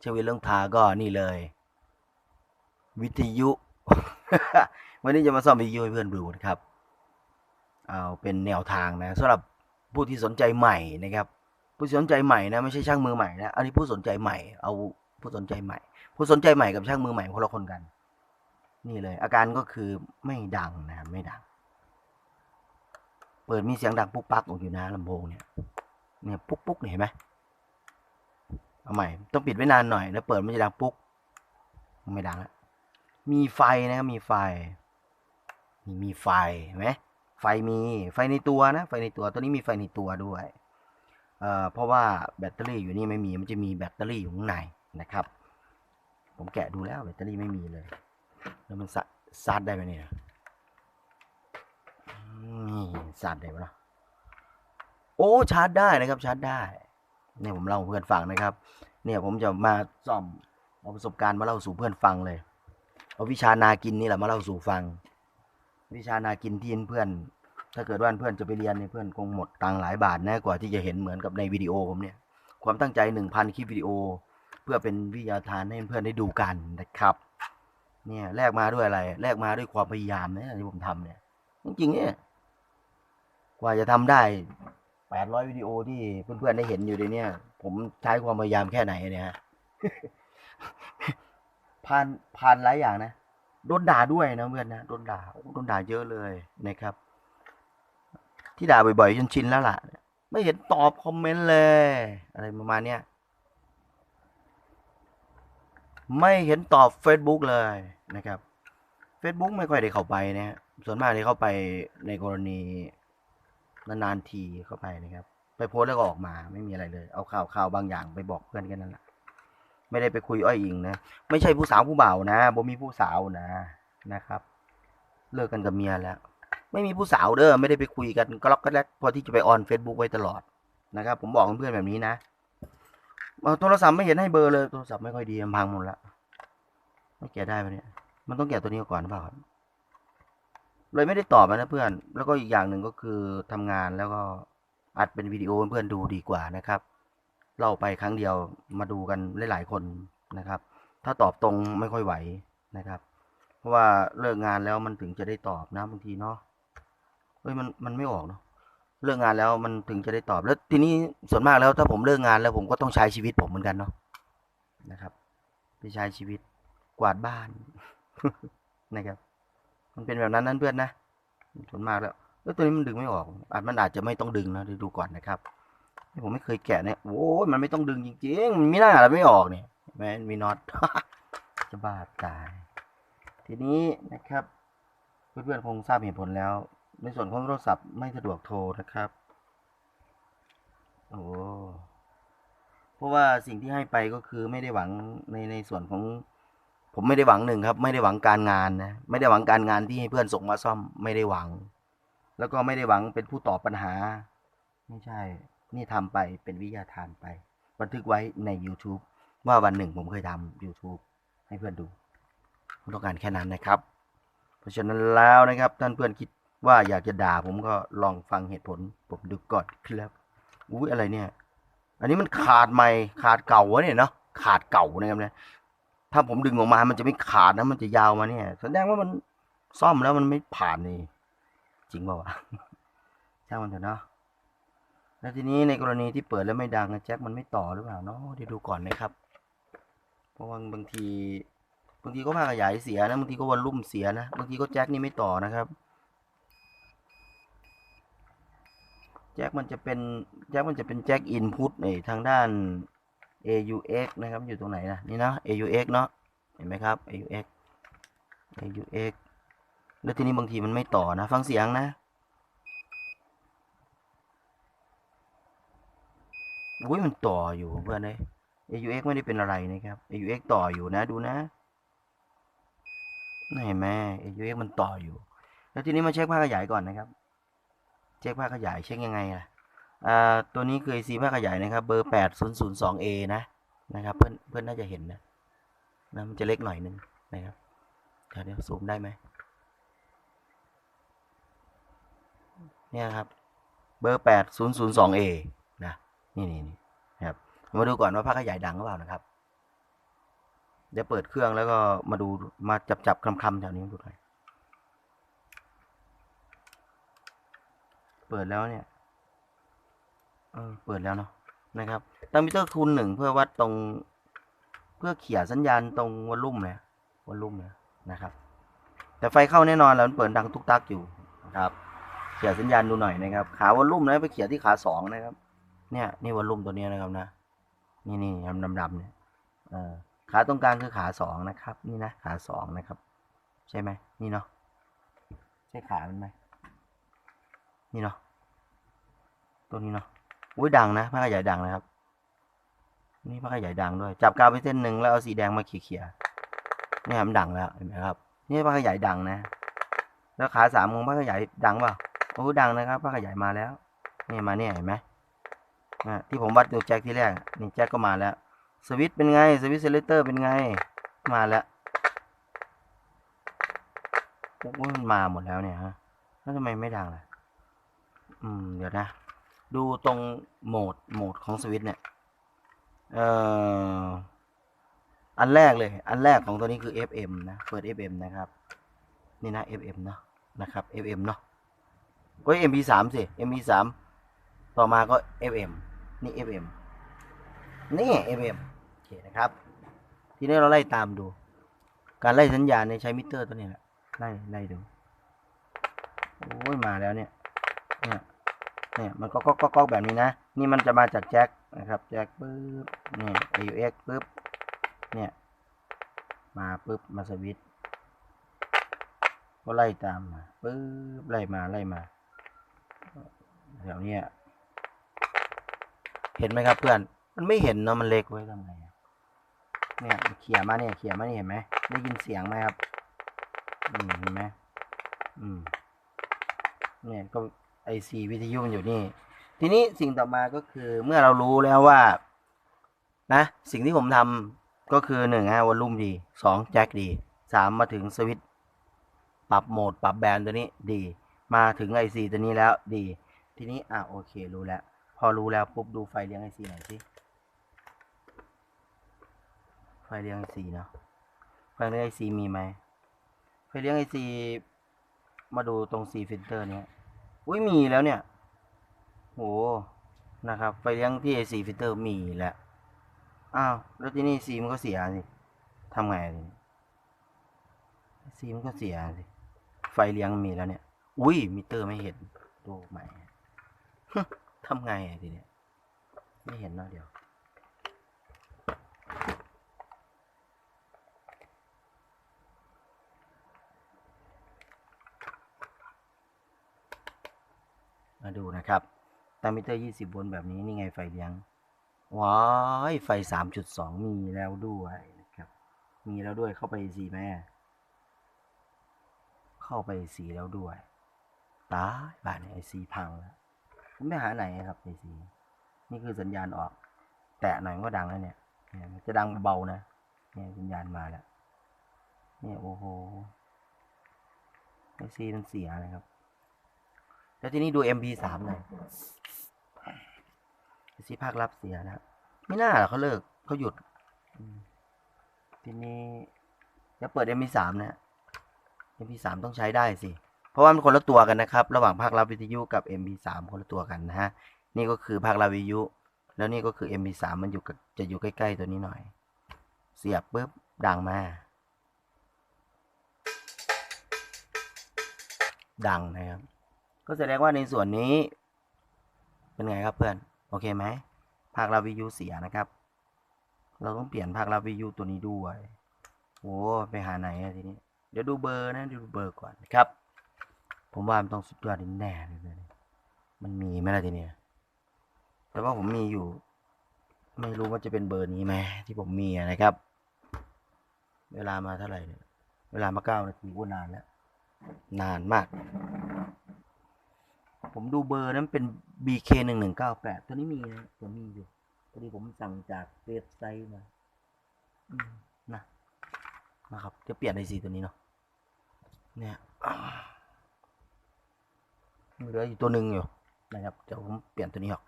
เชวินเรื่องทาก็นี่เลย วิทยุ วันนี้จะมาซ่อมวิทยุให้เพื่อนดูนะครับ เอาเป็นแนวทางนะสำหรับผู้ที่สนใจใหม่นะครับ ผู้สนใจใหม่นะไม่ใช่ช่างมือใหม่นะอันนี้ผู้สนใจใหม่ เอาผู้สนใจใหม่ ผู้สนใจใหม่กับช่างมือใหม่คนละคนกัน นี่เลย อาการก็คือไม่ดังนะครับไม่ดัง เปิดมีเสียงดังปุ๊กปักออกอยู่นะลำโพงเนี่ยเนี่ยปุ๊กปุ๊กเห็นไหม เอาใหม่ ต้องปิดไว้นานหน่อย แล้วเปิดมันจะดังปุ๊กไม่ดังแล้วมีไฟนะครับมีไฟนี่มีไฟเห็นไหมไฟมีไฟในตัวนะ ไฟในตัวตัวนี้มีไฟในตัวด้วยเอ่อเพราะว่าแบตเตอรี่อยู่นี่ไม่มีมันจะมีแบตเตอรี่อยู่ข้างในนะครับ ผมแกะดูแล้วแบตเตอรี่ไม่มีเลย แล้วมันซาร์จได้ไหมเนี่ยนี่ซาร์จได้ไหมล่ะโอ้ชาร์จได้นะครับชาร์จได้ เนี่ยผมเล่าให้เพื่อนฟังนะครับ เนี่ยผมจะมาซ่อมเอาประสบการณ์มาเล่าสู่เพื่อนฟังเลยเอาวิชานากินนี่แหละมาเล่าสู่ฟัง วิชานากินที่เพื่อน ถ้าเกิดว่าเพื่อนจะไปเรียนเนี่ยเพื่อนคงหมดตังหลายบาทแน่กว่าที่จะเห็นเหมือนกับในวิดีโอผมเนี่ย ความตั้งใจหนึ่งพันคลิปวิดีโอ เพื่อเป็นวิทยาทานให้เพื่อนได้ดูกันนะครับ เนี่ยแลกมาด้วยอะไรแลกมาด้วยความพยายามนะที่ผมทำเนี่ยจริงๆเนี่ยกว่าจะทำได้ แปดร้อยวิดีโอที่เพื่อนๆได้เห็นอยู่ในเนี่ยผมใช้ความพยายามแค่ไหนเนี่ยฮะผ่านผ่านหลายอย่างนะโดนด่าด้วยนะเพื่อนนะโดนด่าโดนด่าเยอะเลยนะครับ ที่ด่าบ่อยๆจนชินแล้วล่ะ ไม่เห็นตอบคอมเมนต์เลย อะไรประมาณเนี้ยไม่เห็นตอบ Facebook เลยนะครับ Facebook ไม่ค่อยได้เข้าไปนะฮะส่วนมากได้เข้าไปในกรณี นานๆทีเข้าไปนะครับ ไปโพสแล้วก็ออกมาไม่มีอะไรเลย เอาข่าวข่าวบางอย่างไปบอกเพื่อนกันนั่นแหละไม่ได้ไปคุยอ้อยอิงนะไม่ใช่ผู้สาวผู้บ่าวนะบ่มีผู้สาวนะนะครับ เลิกกันกับเมียแล้ว ไม่มีผู้สาวเด้อไม่ได้ไปคุยกันก็ล็อกกันแล้วพอที่จะไปออน Facebook ไว้ตลอดนะครับ ผมบอกเพื่อนแบบนี้นะโทรศัพท์ไม่เห็นให้เบอร์เลยโทรศัพท์ไม่ค่อยดีมันพังหมดละไม่แกะได้ปะเนี่ยมันต้องแกะตัวนี้ก่อนหรือเปล่าครับ เลยไม่ได้ตอบนะเพื่อน แล้วก็อีกอย่างหนึ่งก็คือทำงานแล้วก็อัดเป็นวิดีโอเพื่อนดูดีกว่านะครับเล่าไปครั้งเดียวมาดูกันหลายๆคนนะครับ ถ้าตอบตรงไม่ค่อยไหวนะครับ เพราะว่าเลิกงานแล้วมันถึงจะได้ตอบนะบางทีเนาะเฮ้ยมันมันไม่ออกเนาะเลิกงานแล้วมันถึงจะได้ตอบแล้วทีนี้ส่วนมากแล้วถ้าผมเลิกงานแล้วผมก็ต้องใช้ชีวิตผมเหมือนกันเนาะนะครับไปใช้ชีวิตกวาดบ้านนะครับ มันเป็นแบบนั้นนั่นเพื่อนนะส่วนมากแล้วแล้วตัวนี้มันดึงไม่ออกอาจมันอาจจะไม่ต้องดึงนะเดี๋ยวดูก่อนนะครับนี่ผมไม่เคยแกะเนี่ยโอ้ยมันไม่ต้องดึงจริงๆมันไม่น่าแล้วไม่ออกเนี่ยแม้มีน็อตจะบ้าตาย ทีนี้นะครับ เพื่อนๆคงทราบเหตุผลแล้ว ในส่วนของโทรศัพท์ไม่สะดวกโทรนะครับโอ้เพราะว่าสิ่งที่ให้ไปก็คือไม่ได้หวังในในส่วนของ ผมไม่ได้หวังหนึ่งครับ ไม่ได้หวังการงานนะไม่ได้หวังการงานที่ให้เพื่อนส่งมาซ่อมไม่ได้หวัง แล้วก็ไม่ได้หวังเป็นผู้ตอบปัญหา ไม่ใช่ นี่ทำไปเป็นวิทยาทานไป บันทึกไว้ใน YouTube ว่าวันหนึ่งผมเคยทำ YouTube ให้เพื่อนดูผมต้องการแค่นั้นนะครับ เพราะฉะนั้นแล้วนะครับท่านเพื่อนคิดว่าอยากจะด่าผมก็ลองฟังเหตุผล ผมดูก่อนครับอุ้ยอะไรเนี่ย อันนี้มันขาดใหม่ขาดเก่าวะเนี่ยเนาะขาดเก่านะครับเนี่ย ถ้าผมดึงออกมา มันจะไม่ขาดนะ มันจะยาวมาเนี่ย แสดงว่ามันซ่อมแล้วมันไม่ผ่านนี่ จริงเปล่าวะช่างมันเถอะเนาะ แล้วทีนี้ในกรณีที่เปิดแล้วไม่ดังนะแจ็คมันไม่ต่อหรือเปล่าเนาะเดี๋ยวดูก่อนนะครับ เพราะว่าบางทีบางทีก็ภาขยายเสียนะ บางทีก็วอลลุ่มเสียนะ บางทีก็แจ็คนี่ไม่ต่อนะครับ แจ็คมันจะเป็นแจ็คมันจะเป็นแจ็คอินพุตในทางด้าน AUX นะครับอยู่ตรงไหนนะนี่นะ AUX เนาะเห็นไหมครับ AUX AUX แล้วทีนี้บางทีมันไม่ต่อนะ ฟังเสียงนะอุ้ยมันต่ออยู่เพื่อนเลย AUX ไม่ได้เป็นอะไรนะครับ AUX ต่ออยู่นะดูนะนี่เห็นไหม AUX มันต่ออยู่ แล้วทีนี้มาเช็คภาคขยายก่อนนะครับ เช็คภาคขยายเช็คยังไงล่ะ ตัวนี้คือ IC ภาคขยายนะครับ เบอร์ 8002A นะนะครับ เพื่อนเพื่อนน่าจะเห็นนะนะมันจะเล็กหน่อยนึงนะครับเดี๋ยวเดี๋ยวซูมได้ไหมเนี่ยครับ เบอร์ 8002A นะ นี่นี่นี่นะครับ มาดูก่อนว่าภาคขยายดังหรือเปล่านะครับเดี๋ยวเปิดเครื่องแล้วก็มาดูมาจับจับคำคำๆแถวนี้ดูหน่อย เปิดแล้วเนี่ย เปิดแล้วเนาะนะครับตั้งมิเตอร์คูณหนึ่งเพื่อวัดตรงเพื่อเขี่ยสัญญาณตรงวอลลุ่มเนี่ยวอลลุ่มเนี่ยนะครับ แต่ไฟเข้าแน่นอนแล้วมันเปิดดังตุกตักอยู่นะครับเขี่ยสัญญาณดูหน่อยนะครับ ขาวอลลุ่มนะไปเขี่ยที่ขาสองนะครับ เนี่ยนี่วอลลุ่มตัวนี้นะครับนะ นี่นี่ดำดำๆเนี่ยเออขาตรงกลางคือขาสองนะครับ นี่นะขาสองนะครับ ใช่ไหมนี่เนาะใช่ขามันไหมนี่เนาะตัวนี้เนาะ อุ้ยดังนะผ้าขยายดังนะครับ นี่ผ้าขยายดังด้วย จับกาวไปเส้นหนึ่งแล้วเอาสีแดงมาเขี่ยๆนี่ยมันดังแล้วเห็นไหมครับ นี่ผ้าขยายดังนะ แล้วขาสามของผ้าขยายดังเปล่าโอ้ดังนะครับผ้าขยายมาแล้วนี่มาเนี่ยเห็นไหมอะที่ผมวัดตัวแจ็คที่แรกนี่แจ็คก็มาแล้ว สวิตเป็นไง สวิตเซเลเตอร์เป็นไง มาแล้วโอ้มันมาหมดแล้วเนี่ยฮะแล้วทำไมไม่ดังล่ะ อืม เดี๋ยวนะ ดูตรงโหมดโหมดของสวิตเนี่ยเอ่ออันแรกเลย อันแรกของตัวนี้คือ FM นะ เปิด FM นะครับ นี่นะ FM เนาะนะครับ FM เนาะก็ MP3 สิ MP3 ต่อมาก็ FM นี่ FM นี่ FM โอเคนะครับ ทีนี้เราไล่ตามดู การไล่สัญญาณเนี่ยใช้มิเตอร์ตัวนี้แหละไล่ไล่ดู โอ้ย มาแล้วเนี่ยเนี่ย เนี่ยมันก็ก็ก็ก็แบบนี้นะ นี่มันจะมาจากแจ็คนะครับแจ็คปึ๊บนี่ย AUX ปึ๊บเนี่ยมาปึ๊บมาสวิตช์ก็ไล่ตามมาปึ๊บไล่มาไล่มาแถวเนี้ยเห็นไหมครับเพื่อน มันไม่เห็นเนาะมันเล็กไว้ทำไงเนี่ยเขี่ยมาเนี่ยเขี่ยมาเนี่ยเห็นไหมได้ยินเสียงไหมครับอืมเห็นไหมอืมเนี่ยก็ ไอซีวิทยุมันอยู่นี่ ทีนี้สิ่งต่อมาก็คือเมื่อเรารู้แล้วว่า นะ สิ่งที่ผมทำก็คือหนึ่งฮะวอลลุ่มดีสองแจ็คดีสามมาถึงสวิตช์ปรับโหมดปรับแบนด์ตัวนี้ดี มาถึงไอซีตัวนี้แล้วดี ทีนี้อะโอเครู้แล้ว พอรู้แล้วปุ๊บดูไฟเลี้ยงไอซีหน่อยสิไฟเลี้ยงไอซีเนาะไฟเลี้ยงไอซีมีไหมไฟเลี้ยงไอซีมาดูตรงซีฟิลเตอร์เนี้ย อุ้ยมีแล้วเนี่ยโหนะครับไฟเลี้ยงที่ไอซีฟิลเตอร์มีแล้วอ้าวแล้วที่นี่ซีมันก็เสียสิทำไงซีมันก็เสียสิไฟเลี้ยงมีแล้วเนี่ย อุ้ยมิเตอร์ไม่เห็นดูใหม่ทำไงอะทีเนี้ยไม่เห็นนาะเดี๋ยว มาดูนะครับตามมิเตอร์ 20 โวลต์แบบนี้นี่ไงไฟเลี้ยง ว้ายไฟ 3.2 มีแล้วด้วยนะครับ มีแล้วด้วยเข้าไปสีแม่ เข้าไปสีแล้วด้วย ตายบ้านไอซีพังแล้วผมไปหาไหนครับไอซีนี่คือสัญญาณออก แตะหน่อยก็ดังแล้วเนี่ยเนี่ยจะดังเบาๆนะ เนี่ยสัญญาณมาแล้ว เนี่ยโอ้โหไอซีมันเสียนะครับ แล้วทีนี้ดู MP3 หน่อยไอซีภาครับเสียนะครับไม่น่าหรอเขาเลิกเขาหยุด ทีนี้จะเปิด MP3 นะ MP3 ต้องใช้ได้สิ เพราะว่ามันคนละตัวกันนะครับ ระหว่างภาครับวิทยุกับ MP3 คนละตัวกันนะฮะ นี่ก็คือภาครับวิทยุ แล้วนี่ก็คือ MP3 มันอยู่กับจะอยู่ใกล้ ๆ ตัวนี้หน่อย เสียบปุ๊บดังมาดังนะครับ ก็แสดงว่าในส่วนนี้ เป็นไงครับเพื่อน โอเคไหมภาครับวิยุเสียนะครับ เราต้องเปลี่ยนภาครับวิยุตัวนี้ด้วยโอ้ไปหาไหนอะทีนี้ เดี๋ยวดูเบอร์นะดูเบอร์ก่อนครับ ผมว่ามันต้องสุดยอดแน่เลยมันมีไหมล่ะทีนี้แต่ว่าผมมีอยู่ ไม่รู้ว่าจะเป็นเบอร์นี้ไหมที่ผมมีนะครับ เวลามาเท่าไหร่เนี่ยเวลามาเก้านาทีก็นานแล้วนานมาก ผมดูเบอร์นั้นเป็น BK หนึ่งหนึ่งเก้าแปดตัวนี้มีนะตัวมีอยู่พอดีผมสั่งจากเว็บไซต์มาอืนะนะครับ จะเปลี่ยนไอซีตัวนี้เนาะเนี่ยเหลืออยู่ตัวหนึ่งอยู่นะครับเดี๋ยวผมเปลี่ยนตัวนี้ออก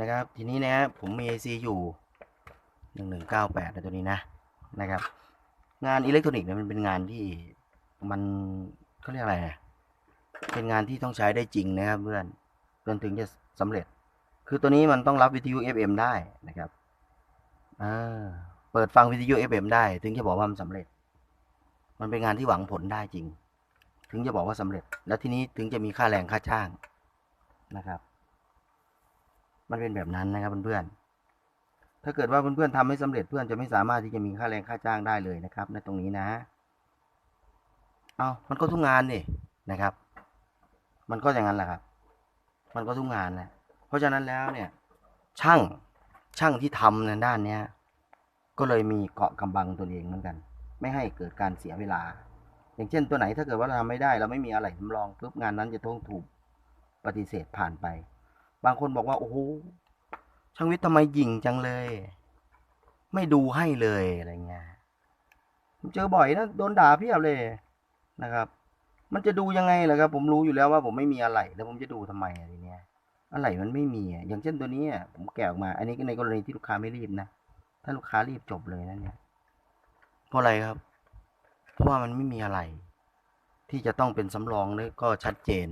นะครับ ทีนี้นะผมมีไอซีอยู่หนึ่งหนึ่งเก้าแปดในตัวนี้นะนะครับ งานอิเล็กทรอนิกส์เนี่ยมันเป็นงานที่มันเขาเรียกอะไรอะ เป็นงานที่ต้องใช้ได้จริงนะครับเพื่อนจนถึงจะสำเร็จ คือตัวนี้มันต้องรับวิทยุ FM ได้นะครับเปิดฟังวิทยุ FM ได้ ถึงจะบอกว่ามันสำเร็จ มันเป็นงานที่หวังผลได้จริง ถึงจะบอกว่าสำเร็จ แล้วทีนี้ถึงจะมีค่าแรงค่าจ้างนะครับ มันเป็นแบบนั้นนะครับเพื่อนๆถ้าเกิดว่าเพื่อนๆทำไม่สำเร็จเพื่อนจะไม่สามารถที่จะมีค่าแรงค่าจ้างได้เลยนะครับในตรงนี้นะ เอามันก็ทุกงานนี่นะครับ มันก็อย่างนั้นแหละครับ มันก็ทุกงานแหละเพราะฉะนั้นแล้วเนี่ย ช่างช่างที่ทำในด้านเนี้ย ก็เลยมีเกาะกำบังตนเองเหมือนกัน ไม่ให้เกิดการเสียเวลา อย่างเช่นตัวไหนถ้าเกิดว่าเราทำไม่ได้ เราไม่มีอะไรสำรองปุ๊บงานนั้นจะต้องถูกปฏิเสธผ่านไป บางคนบอกว่า โอ้โหช่างวิทย์ทำไมหยิ่งจังเลย ไม่ดูให้เลยอะไรเงี้ยเจอบ่อยนะโดนด่าเพียบเลยนะครับ มันจะดูยังไงล่ะครับ ผมรู้อยู่แล้วว่าผมไม่มีอะไรแล้วผมจะดูทำไมอะไรเนี้ยอะไรมันไม่มีอย่างเช่นตัวนี้ผมแกะออกมา อันนี้ก็ในกรณีที่ลูกค้าไม่รีบนะถ้าลูกค้ารีบจบเลยนะเนี่ยเพราะอะไรครับ เพราะว่ามันไม่มีอะไร ที่จะต้องเป็นสำรองเลยก็ชัดเจน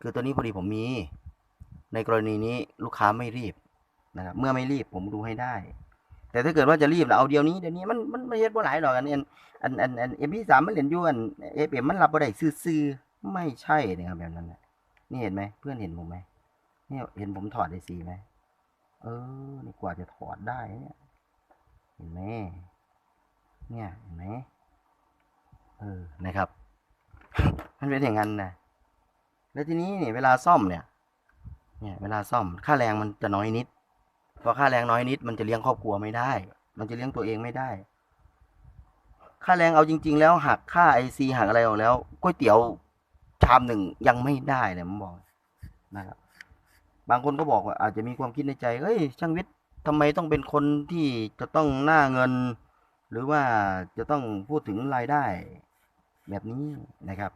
คือตัวนี้พอดีผมมี ในกรณีนี้ลูกค้าไม่รีบนะครับเมื่อไม่รีบผมดูให้ได้ แต่ถ้าเกิดว่าจะรีบแล้วเอาเดียวนี้เดี๋ยวนี้มันมันไม่เฮ็ดบ่หลายหรอกอันอันอันอันอันเอ็มพีสามมันเหรียญยวนเอฟเอ็มมันรับบ่ได้ซื่อๆไม่ใช่นะครับแบบนั้นนะนี่เห็นไหมเพื่อนเห็นผมไหมนี่เห็นผมถอดไอซีไหมเออนี่กว่าจะถอดได้เนี่ยเห็นไหมเนี่ยเห็นไหมเออนะครับ มันเป็นอย่างนั้นนะแล้วทีนี้เนี่ยเวลาซ่อมเนี่ย เนี่ย เวลาซ่อมค่าแรงมันจะน้อยนิด พอค่าแรงน้อยนิด มันจะเลี้ยงครอบครัวไม่ได้ มันจะเลี้ยงตัวเองไม่ได้ ค่าแรงเอาจริง ๆ แล้วหักค่าไอซีหักอะไรออกแล้วก๋วยเตี๋ยวชามหนึ่งยังไม่ได้เลยผมบอกนะครับ บางคนก็บอกว่าอาจจะมีความคิดในใจเฮ้ย ช่างวิทย์ทำไมต้องเป็นคนที่จะต้องหน้าเงิน หรือว่าจะต้องพูดถึงรายได้ แบบนี้นะครับ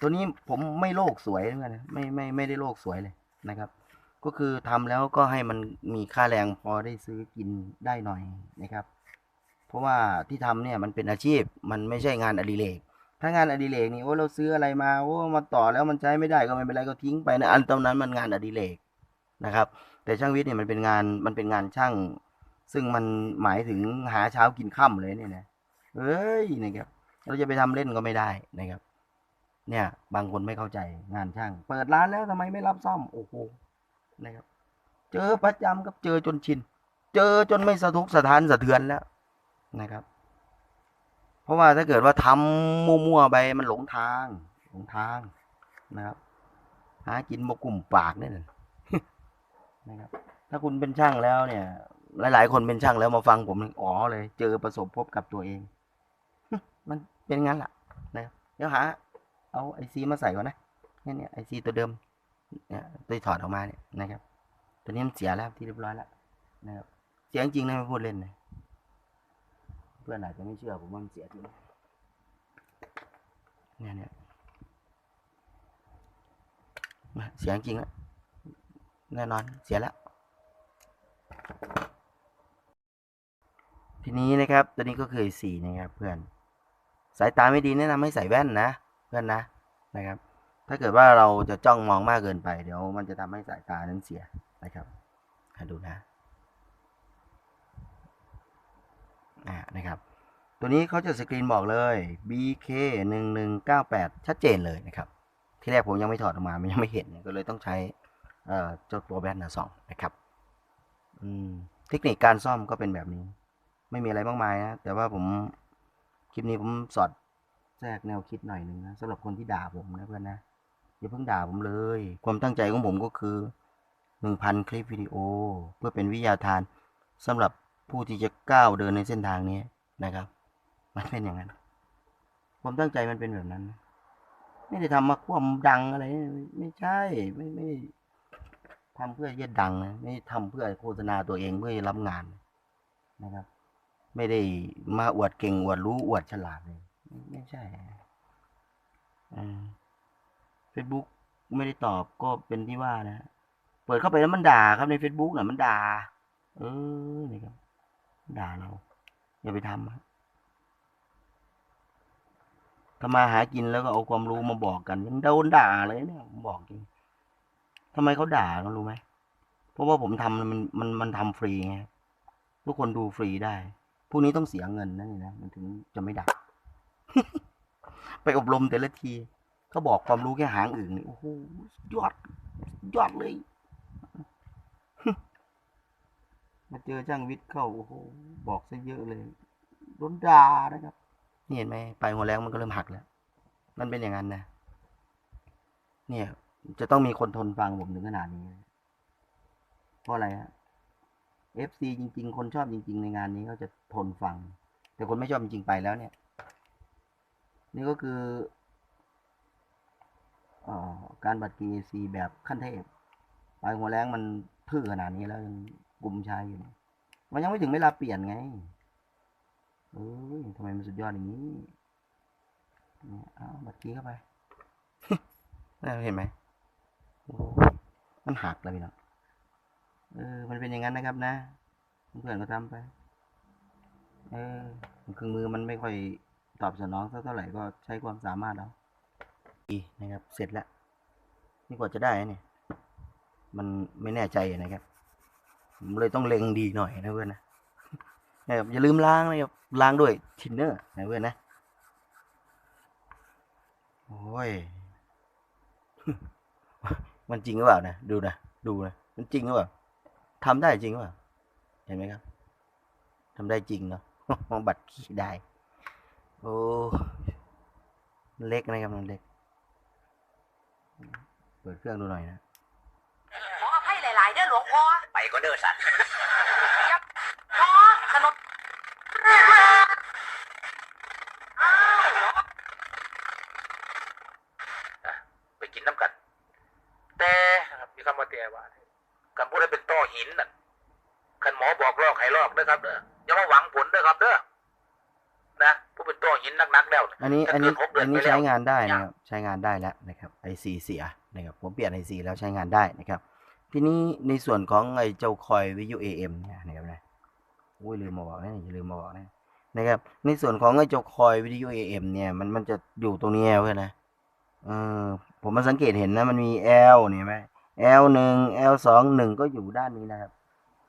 ตัวนี้ผมไม่โลกสวยเหมือนกันนะไม่ไม่ไม่ได้โลกสวยเลยนะครับ ก็คือทำแล้วก็ให้มันมีค่าแรงพอได้ซื้อกินได้หน่อยนะครับ เพราะว่าที่ทำเนี่ยมันเป็นอาชีพมันไม่ใช่งานอดิเรกถ้างานอดิเรกนี่โอ้เราซื้ออะไรมาโอ้มาต่อแล้วมันใช้ไม่ได้ก็ไม่เป็นไรก็ทิ้งไปนะอันตรงนั้นมันงานอดิเรกนะครับ แต่ช่างวิทย์เนี่ยมันเป็นงานมันเป็นงานช่าง ซึ่งมันหมายถึงหาเช้ากินค่ำเลยเนี่ยนะเอ้ยนะครับเราจะไปทำเล่นก็ไม่ได้นะครับ เนี่ย บางคนไม่เข้าใจงานช่าง เปิดร้านแล้วทำไมไม่รับซ่อมโอ้โห นะครับ เจอประจำกับเจอจนชิน เจอจนไม่สะทกสะท้านสะเทือนแล้วนะครับ เพราะว่าถ้าเกิดว่าทำมั่วๆไปมันหลงทางหลงทางนะครับหากินบกลุ่มปากนี่นนะครับ ถ้าคุณเป็นช่างแล้วเนี่ย หลาย ๆ คนเป็นช่างแล้วมาฟังผมอ๋อเลย เจอประสบพบกับตัวเอง มันเป็นงั้นแหละนะครับเดี๋ยวหา เอาไอซีมาใส่ก่อนนะนี่เนี่ยไอซีตัวเดิม เนี่ยตัวถอดออกมาเนี่ยนะครับ ตัวนี้มันเสียแล้วที่เรียบร้อยแล้วนะครับเสียจริงนะไม่พูดเล่นนะเพื่อนอาจจะไม่เชื่อผมว่ามันเสียจริงเนี่ยเนี่ยเสียจริงแล้วแน่นอนเสียแล้วทีนี้นะครับ ตัวนี้ก็คือสีนะครับ เพื่อน สายตาไม่ดีแนะนำให้ใส่แว่นนะ เพื่อนนะนะครับ ถ้าเกิดว่าเราจะจ้องมองมากเกินไป เดี๋ยวมันจะทำให้สายตานั้นเสียนะครับดูนะอ่านะครับ ตัวนี้เขาจะสกรีนบอกเลย BK หนึ่งหนึ่งเก้าแปดชัดเจนเลยนะครับ ที่แรกผมยังไม่ถอดออกมา มันยังไม่เห็น ก็เลยต้องใช้เจ้าตัวแบนนะสองนะครับอืมเทคนิคการซ่อมก็เป็นแบบนี้ ไม่มีอะไรมากมายนะ แต่ว่าผมคลิปนี้ผมสอดแทรกแนวคิดหน่อยหนึ่งนะสำหรับคนที่ด่าผมนะเพื่อนนะ อย่าเพิ่งด่าผมเลย ความตั้งใจของผมก็คือหนึ่งพันคลิปวิดีโอ เพื่อเป็นวิทยาทานสำหรับผู้ที่จะก้าวเดินในเส้นทางนี้นะครับ มันเป็นอย่างนั้น ความตั้งใจมันเป็นแบบนั้น ไม่ได้ทำมาความดังอะไร ไม่ใช่ไม่ไม่ทำเพื่อจะดังนะไม่ทำเพื่อโฆษณาตัวเองเพื่อรับงานนะครับ ไม่ได้มาอวดเก่งอวดรู้อวดฉลาดเลยไม่ใช่เฟ ซบุ๊กไม่ได้ตอบก็เป็นที่ว่านะเปิดเข้าไปแล้วมันด่าครับใน Facebook น่ะมันด่า เออนี่ครับ ด่าเรา อย่าไปทำฮะทำมาหากินแล้วก็เอาความรู้มาบอกกันยังโดนด่าเลยเนี่ยผมบอกจริงทำไมเขาด่ากันรู้ไหมเพราะว่าผมทำมันมันมันทำฟรีไงทุกคนดูฟรีได้ พวกนี้ต้องเสียเงินนะนี่นะ มันถึงจะไม่ด่า ไปอบรมแต่ละที เขาบอกความรู้แค่หางอื่นนี่โอ้โหยอดยอดเลยมาเจอช่างวิทย์เข้าโอ้โหบอกซะเยอะเลยโดนด่านะครับนี่เห็นไหมไปหัวแรงมันก็เริ่มหักแล้ว มันเป็นอย่างนั้นนะ เนี่ย จะต้องมีคนทนฟังผมถึงขนาดนี้ เพราะอะไรฮะ FC จริง ๆ คนชอบจริง ๆ ในงานนี้เขาจะทนฟัง แต่คนไม่ชอบจริงๆไปแล้วเนี่ย นี่ก็คือ การบัตร GAC แบบขั้นเทพไปหัวแรงมันพื้อขนาดนี้แล้วยังกลุ่มชายอยู่เนี่ยมันยังไม่ถึงเวลาเปลี่ยนไง เอ้ยทำไมมันสุดยอดอย่างนี้เนี่ยเอาบัตรกี้เข้าไปน่าเห็นไหมโอ้โหมันหักเลยพี่น้องเออ มันเป็นอย่างนั้นนะครับนะ เพื่อนๆก็ทำไป เออเครื่องมือมันไม่ค่อยตอบสนองสักเท่าไหร่ก็ใช้ความสามารถเอาดี นะครับ เสร็จแล้วนี่กว่าจะได้เนี่ย มันไม่แน่ใจนะครับ ผมเลยต้องเล็งดีหน่อยนะเพื่อนนะนะครับอย่าลืมล้างนะครับล้างด้วยทินเนอร์นะเพื่อนนะโอ้ยมันจริงหรือเปล่านะดูนะดูนะมันจริงหรือเปล่าทำได้จริงหรือเปล่าเห็นไหมครับทำได้จริงเนาะบัตรขี่ได้ โอ้เล็กนะครับมันเล็ก เปิดเครื่องดูหน่อยนะขออภัยหลาย ๆ เด้อหลวงพ่อไปก็เด้อสัตว์พ่อถนนอ้าวไปกินน้ำกัน แต่นะครับมีคำว่าแต่ว่าคำพูดให้เป็นต้อหินน่ะคันหมอบอกลอกให้ลอกเด้อครับเด้ออย่ามาหวังผลเด้อครับเด้อนะ ผู้เป็นต้อหินนักๆแล้วอันนี้ถ้าอันนี้เกิดหกเดือนอันนี้ไปแล้วใช้งานได้ยากนะครับใช้งานได้แล้วนะครับไอซีเสียนะครับผมเปลี่ยนไอซีแล้วใช้งานได้นะครับ ทีนี้ในส่วนของไอเจ้าคอยวิทยุเอ็มเนี่ยนะครับนะอุ้ยลืมมาบอกนะอย่าลืมมาบอกนะนะครับ ในส่วนของไอเจ้าคอยวิทยุเอ็มเนี่ยมันมันจะอยู่ตรงนี้เพื่อนนะเออผมมาสังเกตเห็นนะมันมี L นี่ไหม L หนึ่ง L สองหนึ่งก็อยู่ด้านนี้นะครับ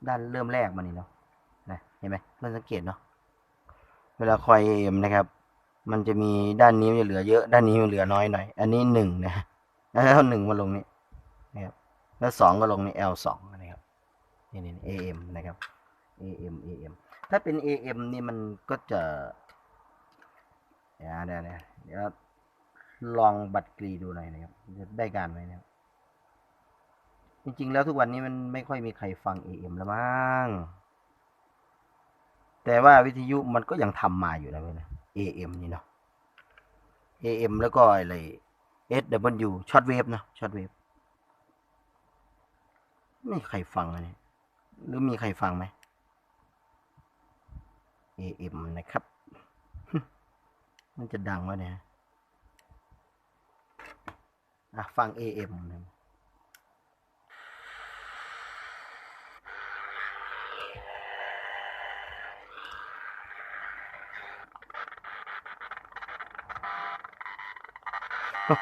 ด้านเริ่มแรกมันนี่เนาะนะเห็นไหมเพื่อนสังเกตเนาะ เวลาคอยเอ็มนะครับ มันจะมีด้านนี้มันจะเหลือเยอะ ด้านนี้มันเหลือน้อยหน่อย อันนี้หนึ่งนะ แล้วหนึ่งมาลงนี่นะครับ แล้วสองก็ลงใน L สองนะครับ นี่นี่ AM นะครับ AM AM ถ้าเป็น AM นี่มันก็จะเดี๋ยวเดี๋ยวเดี๋ยวเดี๋ยวลองบัตรกรีดูหน่อยนะครับจะได้การไหมนะครับจริงๆแล้วทุกวันนี้มันไม่ค่อยมีใครฟัง AM แล้วมั้ง แต่ว่าวิทยุมันก็ยังทำมาอยู่นะเว้ยนะ AM นี่เนาะ AM แล้วก็อะไร SW ช็อตเวฟเนาะช็อตเวฟไม่มีใครฟังอันนี้หรือมีใครฟังไหม AM นะครับ มันจะดังวะเนี่ย อะ ฟัง AM นะ อา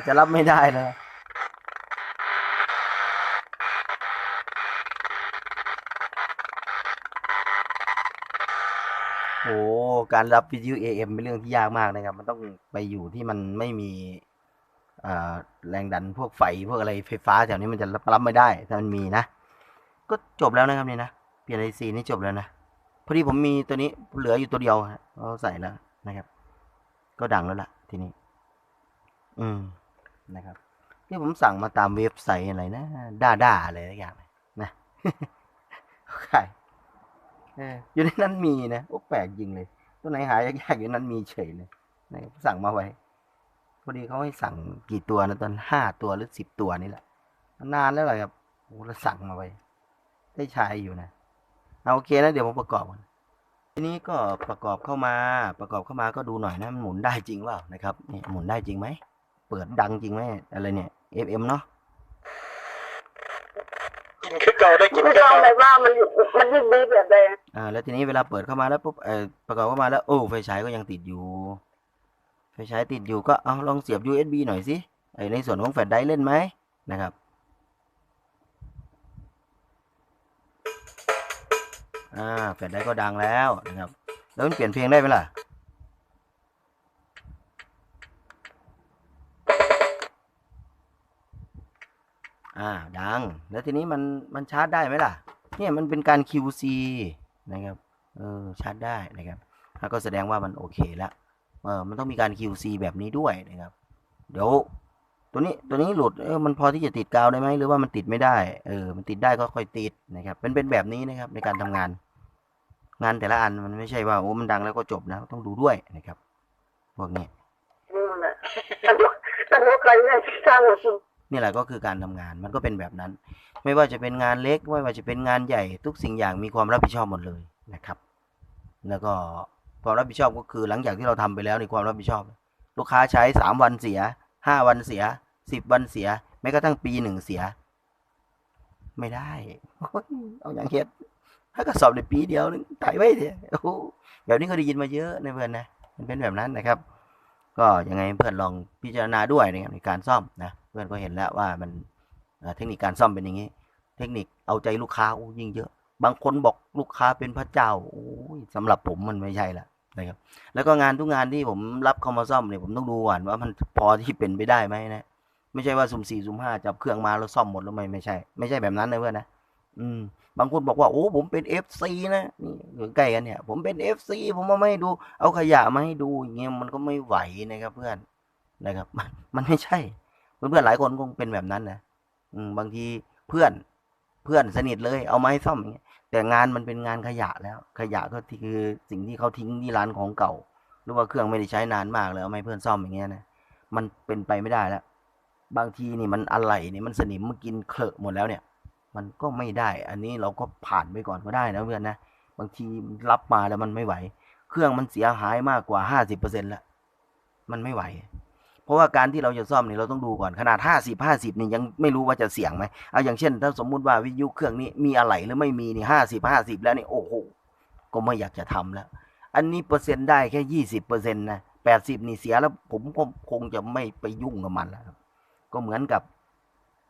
จจะรับไม่ได้นะโอ้การรับวิทยุ AM เป็นเรื่องที่ยากมากนะครับ มันต้องไปอยู่ที่มันไม่มีแรงดันพวกไฟพวกอะไรไฟฟ้าแถวนี้มันจะรับรับไม่ได้ ถ้ามันมีนะ จบแล้วนะครับนี่นะเปลี่ยนไอซีนี่จบแล้วนะพอดีผมมีตัวนี้เหลืออยู่ตัวเดียวฮะเอาใส่แล้วนะครับ ก็ดังแล้วล่ะทีนี้ อืมนะครับที่ผมสั่งมาตามเว็บไซต์อะไรนะด้าด้าอะไรสักอย่างนะขายเอออยู่ในนั้นมีนะโอ้แปลกจริงเลย ตัวไหนหายากๆอยู่ในนั้นมีเฉยเลยนะสั่งมาไว้พอดีเขาให้สั่งกี่ตัวนะตอนห้าตัวหรือสิบตัวนี่แหละนานแล้วแหละครับโอ้แล้วสั่งมาไว้ ได้ใช้อยู่นะเอาโอเคนะเดี๋ยวผมประกอบกันทีนี้ก็ประกอบเข้ามาประกอบเข้ามาก็ดูหน่อยนะมันหมุนได้จริงเปล่านะครับนี่หมุนได้จริงไหมเปิดดังจริงไหมอะไรเนี่ย FM เนาะกินคือเก่าได้กินไม่คือลองเก่าเลยว่ามันมันยิ่งดีแบบใดอ่าแล้วทีนี้เวลาเปิดเข้ามาแล้วปุ๊บเออประกอบเข้ามาแล้วโอ้ไฟฉายก็ยังติดอยู่ ไฟฉายติดอยู่ก็เอาลองเสียบ USB หน่อยสิไอในส่วนของแฟลชไดรฟ์เล่นไหมนะครับ อ่าแฟลชไดรฟ์ก็ดังแล้วนะครับ แล้วมันเปลี่ยนเพลงได้ไหมล่ะ อ่าดัง แล้วทีนี้มันมันชาร์จได้ไหมล่ะ เนี่ยมันเป็นการ QC นะครับ เออชาร์จได้นะครับแล้วก็แสดงว่ามันโอเคแล้วเออมันต้องมีการ QC แบบนี้ด้วยนะครับ เดี๋ยว ตัวนี้ตัวนี้หลุดเออมันพอที่จะติดกาวได้ไหมหรือว่ามันติดไม่ได้เออมันติดได้ก็ค่อยติดนะครับเป็นเป็นแบบนี้นะครับในการทำงาน งานแต่ละอันมันไม่ใช่ว่าโอ้มันดังแล้วก็จบนะต้องดูด้วยนะครับพวกนี้นี่แหละแต่ว่าแต่ว่าใครเนี่ยสร้างมาสุดนี่แหละก็คือการทำงานมันก็เป็นแบบนั้น ไม่ว่าจะเป็นงานเล็ก ไม่ว่าจะเป็นงานใหญ่ทุกสิ่งอย่างมีความรับผิดชอบหมดเลยนะครับ แล้วก็ความรับผิดชอบก็คือหลังจากที่เราทำไปแล้วในความรับผิดชอบ ลูกค้าใช้สามวันเสีย ห้าวันเสียสิบวันเสียแม้กระทั่งปีหนึ่งเสีย ไม่ได้เอาอย่างเฮ็ดถ้าก็สอบในปีเดียวนึงตายไว้เถอะแบบนี้ก็ได้ยินมาเยอะนะเพื่อนนะมันเป็นแบบนั้นนะครับ ก็ยังไงเพื่อนลองพิจารณาด้วยนะครับในการซ่อมนะเพื่อนก็เห็นแล้วว่ามันเทคนิคการซ่อมเป็นอย่างนี้ เทคนิคเอาใจลูกค้าอยิ่งเยอะ บางคนบอกลูกค้าเป็นพระเจ้าโอ้ยสำหรับผมมันไม่ใช่ละ นะครับ แล้วก็งานทุกงานที่ผมรับเข้ามาซ่อมเนี่ยผมต้องดูก่อนว่ามันพอที่เป็นไปได้ไหมนะ ไม่ใช่ว่าสุ่มสี่สุ่มห้าจับเครื่องมาแล้วซ่อมหมดแล้วไม่ไม่ใช่ ไม่ใช่แบบนั้นนะเพื่อนนะ อืม บางคนบอกว่าโอ้ผมเป็น FC นะนี่ใกล้กันเนี่ย ผมเป็น FC ผมมาไม่ดู เอาขยะมาให้ดูอย่างเงี้ยมันก็ไม่ไหวนะครับ เพื่อนนะครับ มันมันไม่ใช่ เพื่อนๆหลายคนคงเป็นแบบนั้นนะอืมบางทีเพื่อน เพื่อนสนิทเลยเอามาให้ซ่อมอย่างเงี้ยแต่งานมันเป็นงานขยะแล้ว ขยะก็ที่คือสิ่งที่เขาทิ้งที่ร้านของเก่า หรือว่าเครื่องไม่ได้ใช้นานมากเลยเอามาให้เพื่อนซ่อมอย่างเงี้ยนะมันเป็นไปไม่ได้แล้ว บางทีนี่มันอะไรนี่มันสนิมมันกินเคลอะหมดแล้วเนี่ย มันก็ไม่ได้ อันนี้เราก็ผ่านไปก่อนก็ได้นะเพื่อนนะบางทีรับมาแล้วมันไม่ไหว เครื่องมันเสียหายมากกว่าห้าสิบเปอร์เซ็นต์ละมันไม่ไหว ราะว่าการที่เราจะซ่อมนี่เราต้องดูก่อนขนาดห้าสิบห้าสิบนี่ยังไม่รู้ว่าจะเสี่ยงไหมเอาอย่างเช่น ถ้าสมมุติว่าวิทยุเครื่องนี้มีอะไรหรือไม่มีนี่ห้าสิบห้าสิบแล้วนี่โอ้โหก็ไม่อยากจะทำแล้ว อันนี้เปอร์เซ็นต์ได้แค่ยี่สิบเปอร์เซ็นต์นะแปดสิบนี่เสียแล้วผมก็คงจะไม่ไปยุ่งกับมันแล้วก็เหมือนกับ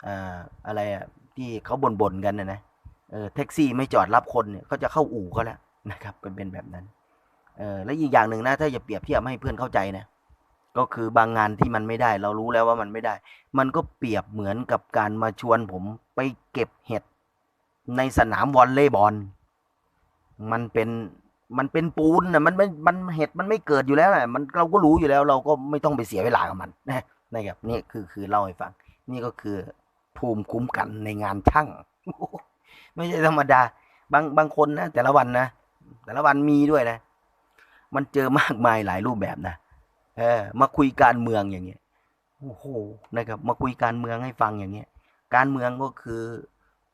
อ่าอะไรอะที่เขาบ่นๆกันนะนะเออแท็กซี่ไม่จอดรับคนเนี่ยเขาจะเข้าอู่เขาแล้วนะครับเป็นแบบนั้นเออและอีกอย่างหนึ่งนะถ้าจะเปรียบเทียบให้เพื่อนเข้าใจนะ ก็คือบางงานที่มันไม่ได้ เรารู้แล้วว่ามันไม่ได้ มันก็เปรียบเหมือนกับการมาชวนผมไปเก็บเห็ดในสนามวอลเลย์บอล มันเป็นมันเป็นปูนนะมันไม่มันเห็ดมันไม่เกิดอยู่แล้วนะมันเราก็รู้อยู่แล้ว เราก็ไม่ต้องไปเสียเวลากับมันนะนะครับนี่คือคือเล่าให้ฟัง นี่ก็คือภูมิคุ้มกันในงานช่าง ไม่ใช่ธรรมดา บางบางคนนะแต่ละวันนะแต่ละวันมีด้วยนะ มันเจอมากมายหลายรูปแบบนะ เออมาคุยการเมืองอย่างเงี้ยโอ้โหนะครับ มาคุยการเมืองให้ฟังอย่างเงี้ย การเมืองก็คือ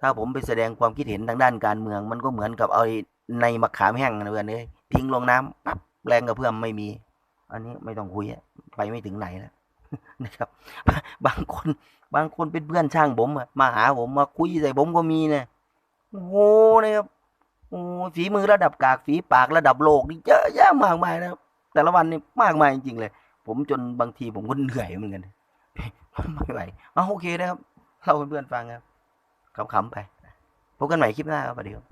ถ้าผมไปแสดงความคิดเห็นทางด้านการเมือง มันก็เหมือนกับเอาในมะขามแห้งนะเพื่อนเลยทิ้งลงน้ำปั๊บแรงกระเพื่อมไม่มี อันนี้ไม่ต้องคุยไปไม่ถึงไหนแล้วนะครับ บางคนบางคนเป็นเพื่อนช่างผมมาหาผมมาคุยใส่ผมก็มีนะโอ้โหนะครับโอ้ฝีมือระดับกากฝีปากระดับโลกนี่เยอะแยะมากมายนะครับ แต่ละวันนี่มากมายจริงๆเลย ผมจนบางทีผมก็เหนื่อยเหมือนกันไม่ไหวเอาโอเคนะครับเล่าให้เพื่อนฟังครับขำๆไปพบกันใหม่คลิปหน้าครับสวัสดีครับ